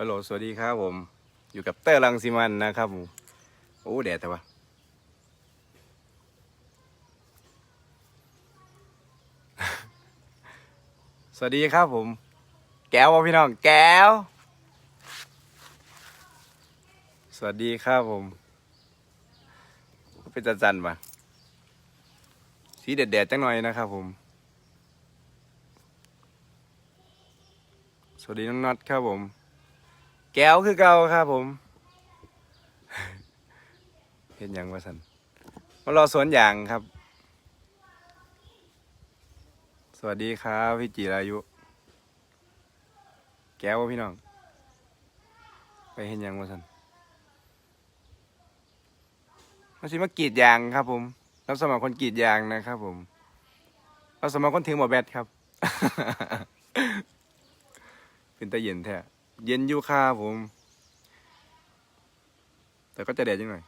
ฮัลโหล สวัสดีครับผม อยู่กับเตอร์ลังสิมันนะครับผม โอ้แดดแต่ว่าสวัสดีครับผม แก้วพี่น้อง แก้ว สวัสดีครับผม เป็นจันจันปะสีแดดๆจังหน่อยนะครับผม สวัสดีน้องน็อตครับผม แก้วคือเก่าครับผมเห็นยังวะสันมารอสวนยางครับ สวัสดีครับพี่จิรายุ แก้ววะพี่น้อง ไปเห็นยังวะสันมาสิมากรีดยางครับ ผมรับสมัครคนกรีดยางนะครับผมรับสมัครคนถึงหมอแบตครับ เป็นตาเย็นแท้ เย็นอยู่ค่ะผม แต่ก็จะแดดยังหน่อ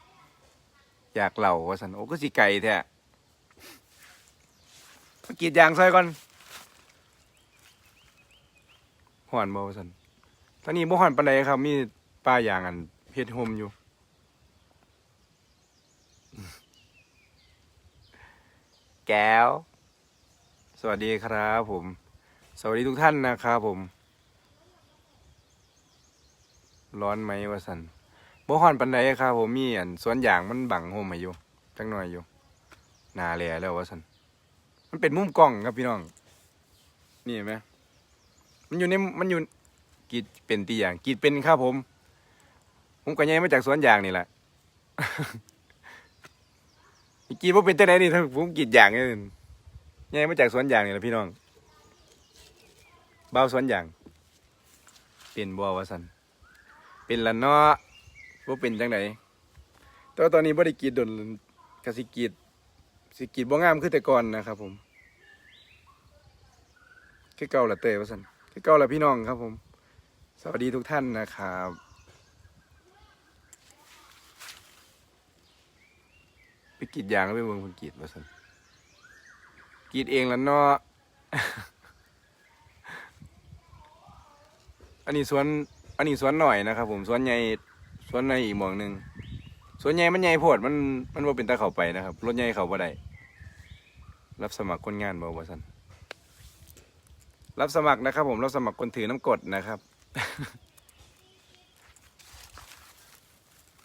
ยากเหล่าว่าสันโอ้ก็สิไก่แท้มากรีดยางซอยก่อนห่อนบ่ว่าสันตอนนี้บ่ห่อนปานใดครับ มีป้ายางอันเพชรโฮมอยู่แก้ว สวัสดีครับผม สวัสดีทุกท่านนะครับผม ร้อนไหมวะสันบ่ฮ้อนปันใดครับผมมีอันสวนยางมันบังโฮมมาอยู่จังหน่อยอยู่หนาแหล่แล้ววะสันมันเป็นมุมกล้องครับพี่น้อง นี่เห็นไหมมันอยู่ในมันอยู่กีดเป็นตีอย่างกีดเป็นครับผม ผมก็ย้ายมาจากสวนยางนี่แหละกีดว่าเป็นจังไหนนี่ถ้าผมกีดยางนี่ย้ายมาจากสวนยางนี่แหละพี่น้องเบาสวนยางเป็นบัววะสัน เป็นละเนาะว่าเป็นจังไดแต่ว่าตอนนี้บ่ได้กรีดดนกสิกรีดสิกรีดบ่งามคือแต่ก่อนนะครับ ผมคือเก่าละเตยว่าซั่นคือเก่าละพี่น้องครับ ผม สวัสดีทุกท่านนะครับไปกรีดยางแล้วไปเมืองคนกรีดว่าซั่นกรีดเองละเนาะอันนี้สวน อันนี้สวนหน่อยนะครับ ผมสวนใหญ่สวนในอีกหมองหนึ่งสวนใหญ่มันใหญ่โพดมันมันว่าเป็นตาเขาไปนะครับรถใหญ่เขาบ่ได้รับสมัครคนงานบ่ว่าซั่นรับสมัครนะครับ ผมรับสมัครคนถือน้ำกดนะครับ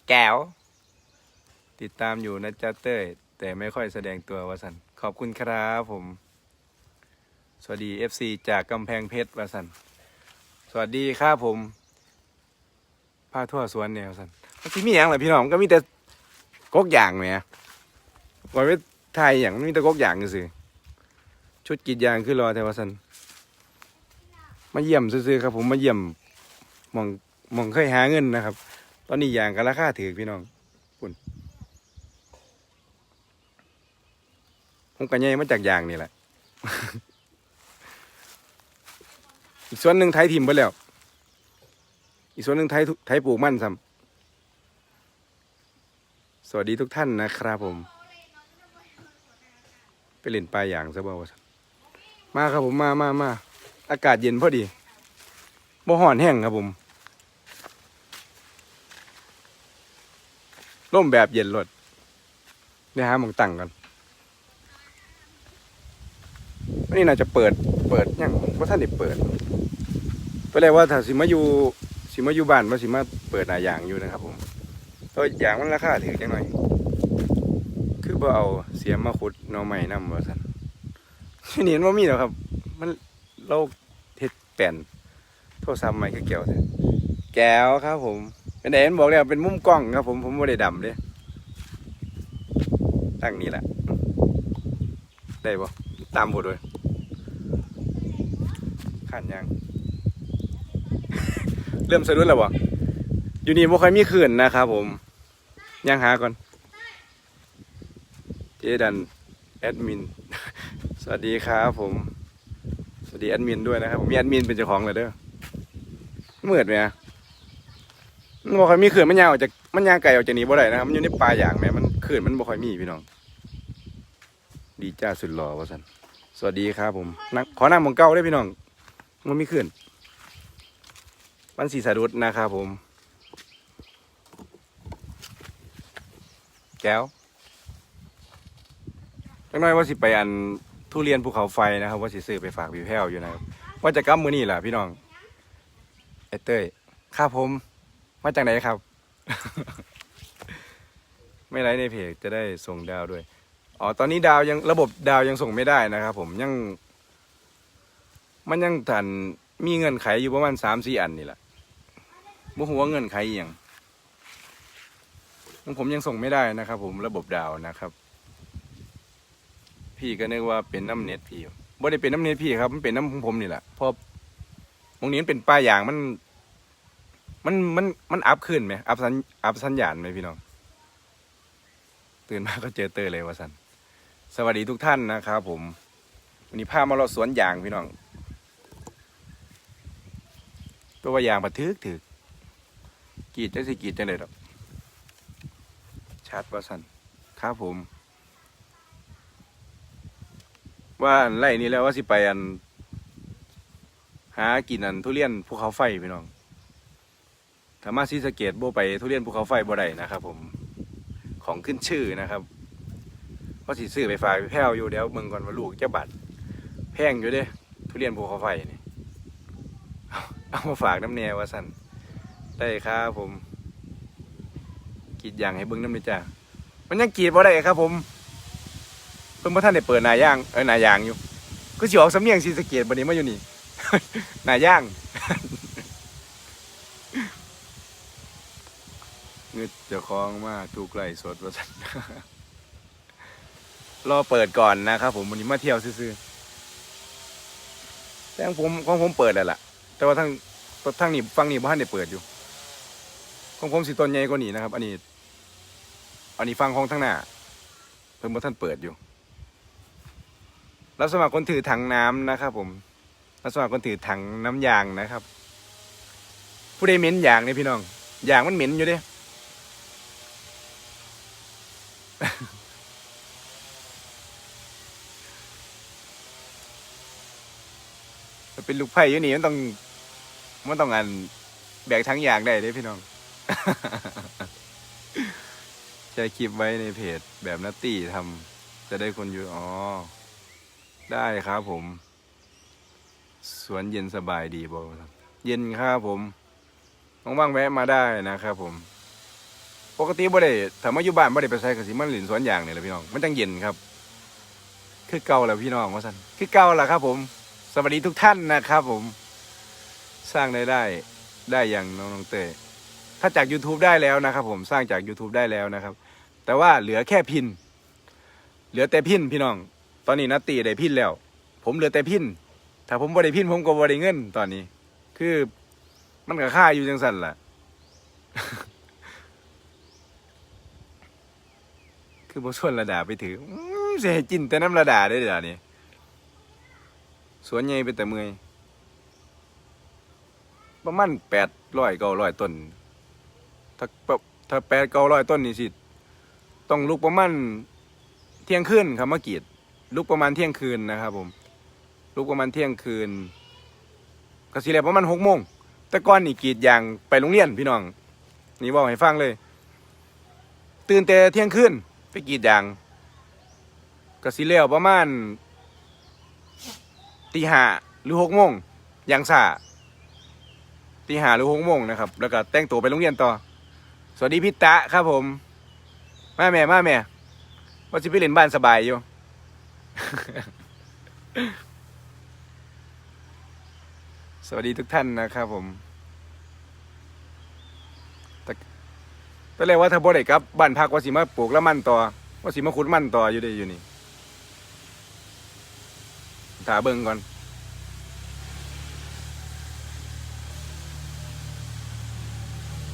แก้ว ติดตามอยู่นะจ๊ะเต้ยแต่ไม่ค่อยแสดงตัววาสันขอบคุณครับผม สวัสดี FC จากกำแพงเพชรวาสันสวัสดีครับผม พาทั่วสวนเนี่ยสันมันสิมีอย่างไรพี่น้องมันก็มีแต่กกอย่างแหมไว้ไว้ไทยอย่างมันมีแต่กกอย่างซื่อชุดกีดยางคือรอแต่ว่าสันมาเยี่ยมซื่อๆครับ ผมมาเยี่ยมมองมองเคยหาเงินนะครับ ตอนนี้ยางก็ราคาถือพี่น้องปุ่นผมก็ใหญ่มาจากยางนี่แหละ อีกส่วนหนึ่งไทยทิมไปแล้ว อีกส่วนหนึ่งไทยไทยปลูกมั่นซ้ำสวัสดีทุกท่านนะครับผม ไปเล่นปลายอย่างซะบ่าวมาครับผมมามามาอากาศเย็นพอดีบ่ห่อนแห้งครับผมร่มแบบเย็นรถเดี๋ยวหาหมองตั้งกันวันนี้น่าจะเปิด เปิดยังว่าท่านได้เปิดไปเลยว่าถ้าสิมาอยู่ สิมาอยู่บ้านว่าสิมาเปิดหน้ายางอยู่นะครับผมเพราะอย่างมันราคาถือจังหน่อย คือบ่เอาเสียมมาขุดหน่อไม้นำว่าซั่นที่นี่มันบ่มีหรอกครับ มันเราเฮ็ดแป้นโทรศัพท์ใหม่คือแก้วแท้แก้วครับ ผมเป็นไดมันบอกแล้วเป็นมุมกล้องครับ ผมผมบ่ได้ดำเด้ตั้งนี้แหละได้บ่ตามบทเลยขันยัง เริ่มสะดุดแล้วบ่อยู่นี่บ่ค่อยมีขื่นนะครับผม ยังหาก่อน เจดันแอดมิน สวัสดีครับผม สวัสดีแอดมินด้วยนะครับผมมีแอดมินเป็นเจ้าของเลยเด้อเมื่อดไหมบ่ค่อยมีขื่นมันยาวออกจากมันยางไก่ออกจากนี้บ่ได้นะครับ มันอยู่ในป่าอย่างแหมมันขื่นมันบ่ค่อยมีพี่น้อง ดีจ้าสุดหล่อว่าสันสวัสดีครับผมนั่งขอนั่งมองเก้าได้พี่น้องมันมีขื่น มันสีสะดุดนะครับผม แก้วจังน้อยว่าสิไปอันทุเรียนภูเขาไฟนะครับ ว่าสิซื้อไปฝากพี่แพ้วอยู่นะครับ ว่าจะกลับมือนี่แหละพี่น้องไอเต้ยครับผม มาจากไหนครับ ไม่ไลฟ์ในเพจจะได้ส่งดาวด้วย อ๋อ ตอนนี้ดาวยังระบบดาวยังส่งไม่ได้นะครับผมยัง มันยังทันมีเงินไขอยู่ประมาณสามสี่อันนี่แหละ บ่หัวเงินไขอย่างผมยังส่งไม่ได้นะครับ ผมระบบดาวนะครับ พี่ก็นึกว่าเป็นน้ำเน็ตพี่บ่ได้เป็นน้ำเน็ตพี่ครับ มันเป็นน้ำของผมนี่แหละเพราะตรงนี้มันเป็นป้ายอย่างมัน มันมันมันอัพขึ้นไหมอัพสัญอัพสัญญาณไหมพี่น้อง ตื่นมาก็เจอเตอร์เลยวะสันสวัสดีทุกท่านนะครับผม วันนี้พามาเราสวนยางพี่น้อง ตัวว่ายางปะทึกถึก กรีดจังสิกรีดจังเลยดอกชัดว่าสันครับผม ว่าไล่นี้แล้วว่าสิไปอัน หากินอันทุเรียนภูเขาไฟพี่น้องถ้ามาซีสเกตโบไปทุเรียนภูเขาไฟบ่ได้นะครับ ผมของขึ้นชื่อนะครับเพราะสิซื้อไปฝากไปแพ้วอยู่เดี๋ยวเมืองก่อนว่าลูกจะบัตรแพงอยู่เด้ทุเรียนภูเขาไฟนี่เอาเอามาฝากน้ำแนวว่าสัน ได้ครับผมกรีดยางให้เบิ้งน้ำเลยจ้ามันยังกรีดบ่ได้ครับ ผม เพิ่งพ่ท่านได้เปิดหนายางเออหนายางอยู่ ก็สิออกสำเนียงสีสะเกตบันนี้มาอยู่นี่หนายางเงืดเจะคล้องมากถูกไล่สดว่าสันรอเปิดก่อนนะครับ ผมวันนี้มาเที่ยวซื่อแต่ของผมของผมเปิดแล้วล่ะ แต่ว่าทั้งทั้งนี้ฟังนี้บ้านได้เปิดอยู่ ของผมสิต้นใหญ่กว่านี้นะครับ อันนี้ อันนี้ฟังของทั้งหน้า เพิ่งบ่ท่านเปิดอยู่ รับสมัครคนถือถังน้ำนะครับ ผม รับสมัครคนถือถังน้ำยางนะครับ ผู้ใดเหม็นยางเนี่ยพี่น้องยางมันเหม็นอยู่เด้เป็นลูกไผ่อยู่นี่มันต้องมันต้องงานแบกทั้งอย่างได้เด้พี่น้อง จะคลิปไว้ในเพจแบบนัตตี้ทำจะได้คนอยู่อ๋อ ได้ครับผม สวนเย็นสบายดีบอกครับ เย็นครับผมว่างๆแวะมาได้นะครับผม ปกติบ่ได้ถ้ามาอยู่บ้านบ่ได้ไปใส่กระสิมันหลินสวนอย่างเนี่แหละพี่น้อง มันจังเย็นครับ คือเก่าแล้วพี่น้องว่าซั่นคือเก่าแล้วครับ ผม สวัสดีทุกท่านนะครับ ผม สร้างได้ได้ได้อย่างน้องน้องเต้ ถ้าจาก YouTube ได้แล้วนะครับผมสร้างจาก YouTube ได้แล้วนะครับ แต่ว่าเหลือแค่พิน เหลือแต่พินพี่น้อง ตอนนี้นัตตีได้พินแล้ว ผมเหลือแต่พิน ถ้าผมบ่ได้พินผมก็บ่ได้เงินตอนนี้ คือมันก็ค่าอยู่จังสันแหละคือบ่ส่วนระดาไปถือเสียจินแต่น้ำระดาได้อเดี๋ยวนี้สวนใหญ่เป็นแต่เมื่อยประมาณแปดร้อยเก้าร้อยต้น ถ้าถ้าแปดเก้าร้อยต้นนี่สิต้องลุกประมาณเที่ยงคืนครับมากรีดลุกประมาณเที่ยงคืนนะครับ ผม ลุกประมาณเที่ยงคืนก็สิแล้วประมาณหกโมงแต่ก่อนนี่กรีดยางไปโรงเรียนพี่น้อง นี่บอกให้ฟังเลย ตื่นแต่เที่ยงคืนไปกรีดยางก็สิแล้วประมาณตีห้าหรือหกโมงยางสาตีห้าหรือหกโมงนะครับ แล้วก็แต่งตัวไปโรงเรียนต่อ วัสดีพี่ตะครับผม มาแม่มาแม่ว่าสิไปเล่นบ้านสบายอยู่ สวัสดีทุกท่านนะครับผมแต่ตอนแรกว่าถ้าบ่ได้กลับบ้านพักว่าสิมาปลูกละมันต่อว่าสิมาขุดมั่นต่ออยู่ได้อยู่นี่ถาเบิ่งก่อน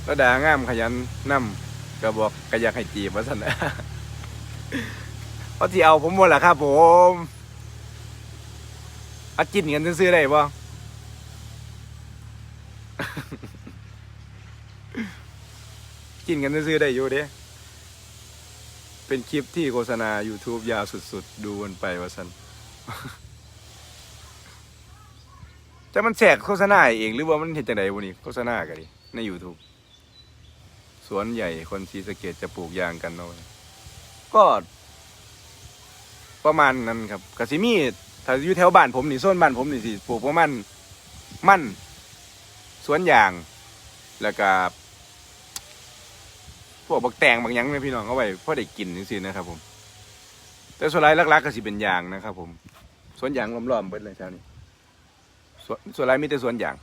ระดางามขยันนำก็บอกก็อยากให้จีบว่าสันนะเพราะที่เอาผมหมดแหละครับผมอาจินกันซื้อได้บ่กินกันซื้อได้อยู่เด้เป็นคลิปที่โฆษณา YouTube ยาวสุดๆ ดูกันไปว่าสันจะมันแสกโฆษณาเองหรือว่ามันเห็นจังไดบุนี่โฆษณากันดิใน YouTube สวนใหญ่คนศรีสะเกดจะปลูกยางกันเนาะก็ ประมาณนั้นครับกสิมีถ้าอยู่แถวบ้านผมนี่โซนบ้านผมนี่สิปลูกประมาณมั่นสวนยาง แล้วก็พวกบักแตงบางยังเนี่ยพี่น้องเอาไว้พอได้กินจริงๆนะครับ ผม แต่ส่วนรายหลักๆก็สิเป็นยางนะครับ ผมสวนยางล้อมๆเบิดเลยแถวนี้ส่วนส่วนรมีแต่สวนยาง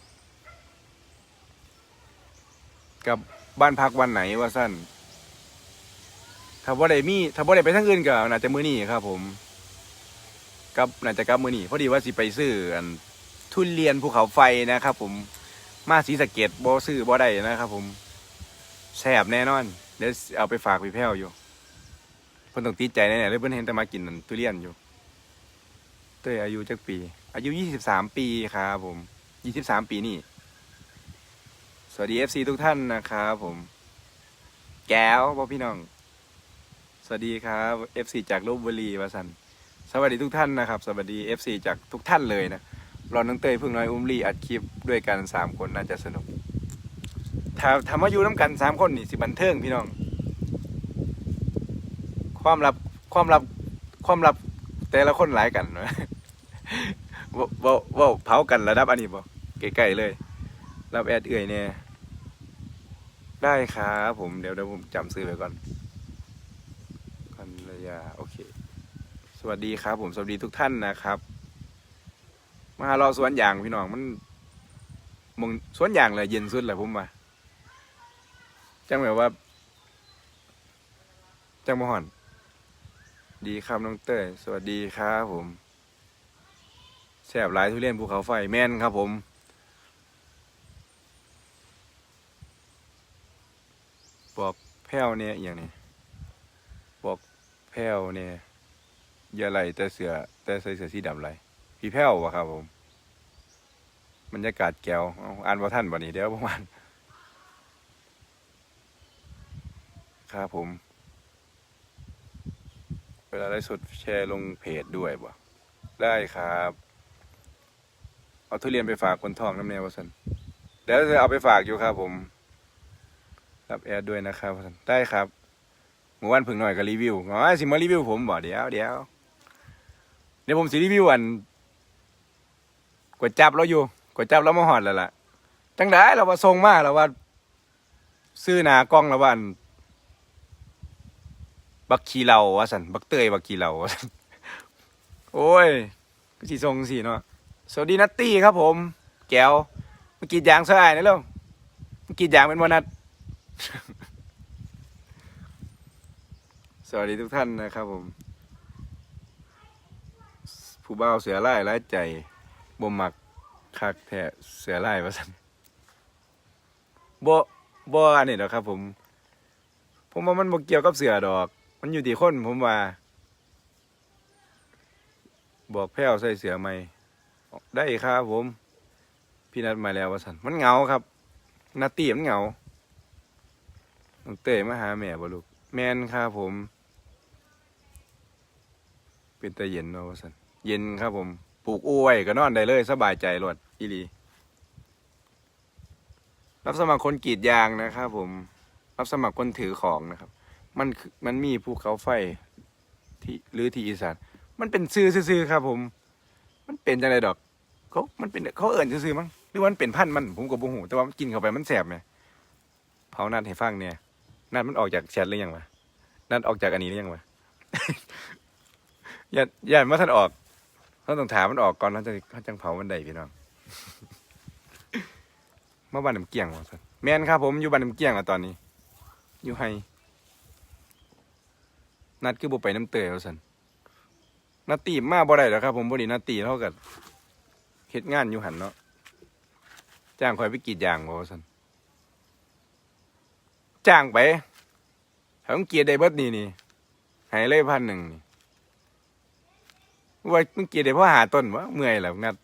กับ บ้านพักวันไหนว่าสั้นถ้าบ่ได้มีถ้าบ่ได้ไปทางอื่นก็น่าจะมื้อนี้ครับ ผมกับน่าจะกับมื้อนี้พอดีว่าสิไปซื้ออันทุเรียนภูเขาไฟนะครับ ผมมาศรีสะเกดบ่ซื้อบ่ได้นะครับ ผมแซ่บแน่นอนเดี๋ยวเอาไปฝากพี่แพ้วอยู่เพิ่นต้องติดใจแน่ๆเลยเพิ่นเห็นแต่มากินทุเรียนอยู่ เต้ยอายุจักปี อายุ23ปีครับผม23ปีนี่ สวัสดี FC ทุกท่านนะครับผม แก้วพ่อพี่น้อง สวัสดีครับ FC จากลบบุรีวาสันสวัสดีทุกท่านนะครับ สวัสดี FC จากทุกท่านเลยนะรอน้องเตยพึ่งน้อยอุ้มลีอัดคลิปด้วยกันสามคนน่าจะสนุกถ้าทำมาอยู่น้ำกันสามคนนี่สิบันเทิงพี่น้อง ความลับความลับความลับแต่ละคนหลายกันนะว่าว่าว่าเผากันระดับอันนี้บ่ใกล้ๆเลย รับแอดเอื่อยเนี่ย ได้ครับผมเดี๋ยวเดี๋ยวผมจำซื้อไว้ก่อนกัญยาโอเค สวัสดีครับ ผมสวัสดีทุกท่านนะครับมาหาเรอสวนยางพี่น้องมันมองสวนยางเลยเย็นสุดเลยผมว่าจังแบบว่าจังมหอน ดีครับน้องเต้ยสวัสดีครับผมแสบหลายทุเรียนภูเขาไฟแม่นครับผม บอกแพ้วเนี่ยอย่างนี้บอกแพ้วเนี่ยอย่าไหลแต่เสือแต่ใส่เสือสีดำไหลพี่แพ้ววะครับผมบรรยากาศแก้วอ่านว่าท่านวันนี้เดี๋ยวประมาณครับผม เวลาได้สดแชร์ลงเพจด้วยบ่ได้ครับ เอาทุเรียนไปฝากคนทองน้ำแนววสันเดี๋ยวจะเอาไปฝากอยู่ครับผม รับแอดด้วยนะครับได้ครับหมู่บ้านพึ่งหน่อยก็รีวิวอ๋อสิมารีวิวผมบอกเดี๋ยวเดี๋ยวเดี๋ยวผมสิรีวิวอันกดจับเราอยู่กดจับเรามาหอดแล้วล่ะจังได้เราว่าทรงมากเราว่าซื้อนากล้องแล้วว่าอันบักขีเหล่าวะสันบักเตยบักขีเหล่าวะสันโอ้ยก็สีทรงสีเนาะสวัสดีนัตตี้ครับผม แก้วเมื่อกี้ยางเสะอาดนะเร็วเมื่อกี้ยางเป็นวันนัด สวัสดีทุกท่านนะครับผม ผู้บ่าวเสือไล่ไล่ใจบ่มักคักแท้เสือไล่ว่าซั่นบ่บ่อันนี้ดอกครับ ผม ผมว่ามันบ่เกี่ยวกับเสือดอก มันอยู่ที่คนผมว่า บอกแพ้วใส่เสือใหม่ได้ครับผม พี่นัดมาแล้วว่าซั่นมันเหงาครับ นาตีมันเหงา น้องเต้มาหาแม่บ่ลูก แม่นครับผม เป็นตาเย็นเนาะว่าซั่นเย็นครับผม ปลูกอู้ไว้ก็นอนได้เลยสบายใจรวดอีหลี รับสมัครคนกรีดยางนะครับผม รับสมัครคนถือของนะครับ มันมันมีภูเขาไฟที่หรือที่อีสานมันเป็นซื้อซื่อครับ ผม มันเป็นจังไดดอกเขามันเป็นเขาเอิ่นซื่อมั้งหรือว่ามันเป็นพันธุ์มันผมก็บ่ฮู้แต่ว่ากินเข้าไปมันแสบไหมเผานัดให้ฟังเนี่ย นัดมันออกจากแชทหรือยังวะนัดออกจากอันนี้หรือยังวะย่าอย่ามาท่านออกเขานต้องถามมันออกก่อนแล้วจะเขาจังเผามันได้พี่น้องเมาบ้านน้ำเกี้ยงวะสันแมนครับผมอยู่บ้านน้ำเกี้ยงอะตอนนี้ อยู่ให้นัดคือบุไปน้ำเตยวะสันนาตีมาบ่ได้หรอครับ ผมบ่ดีนาตีเท่ากับเฮ็ดงานอยู่หันเนาะจ้างคอยไปกรีดยางบ่วะสัน จ้างไปถ้ามึงเกียร์ได้เบิดนี่นี่หายเลยพันหนึ่งนี่ว่ามึงเกียร์ได้เพราะหาต้นวะเมื่อยแล้วงัด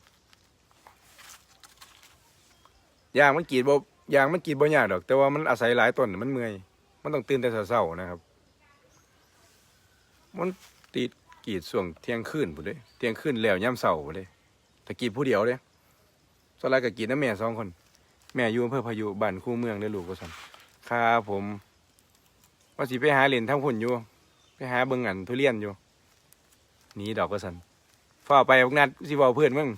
ยางมันกรีดบ่ยางมันกรีดบ่ยากดอก แต่ว่ามันอาศัยหลายต้นมันเมื่อย มันต้องตื่นแต่เช้าๆนะครับ มันติดกรีดช่วงเที่ยงคืนพุ่นเด้เที่ยงคืนแล้วย่ำเช้าพุ่นเด้ถ้ากรีดผู้เดียวเด้สลายก็กินน้ำแม่สองคน แม่อยู่อำเภอพายุบ้านคู่เมืองเด้ลูกว่าซั่น ครับผมว่าสิไปหาเหรียญทั้งพุ่นอยู่ ไปหาเบิ่งอันทุเรียนอยู่หนีดอกว่าซั่นฟ้าไปพวกนัดสิเว้าเพื่อนมึง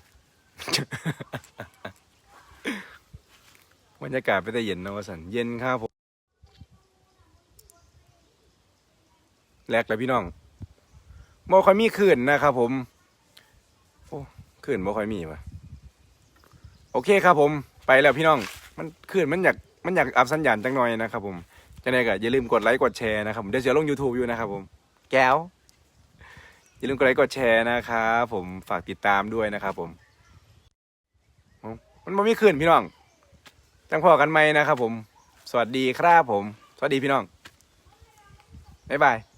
บรรยากาศไปแต่เย็นนะว่าซั่นเย็นครับผมแลกแล้วพี่น้องบ่ค่อยมีขื่นนะครับผม โอ้ขื่นบ่ค่อยมีวะโอเคครับผม ไปแล้วพี่น้อง มันขึ้นมันอยาก มันอยากอัพสัญญาณจังหน่อยนะครับผมจังไดก็อย่าลืมกดไลค์กดแชร์นะครับผมเดี๋ยวจะลง YouTube อยู่นะครับผม แก้ว อย่าลืมกดไลค์กดแชร์นะครับผมฝากติดตามด้วยนะครับผมมันบ่มีขึ้นพี่น้องจังพอกันไหมนะครับผม สวัสดีครับผม สวัสดีพี่น้องบ๊ายบาย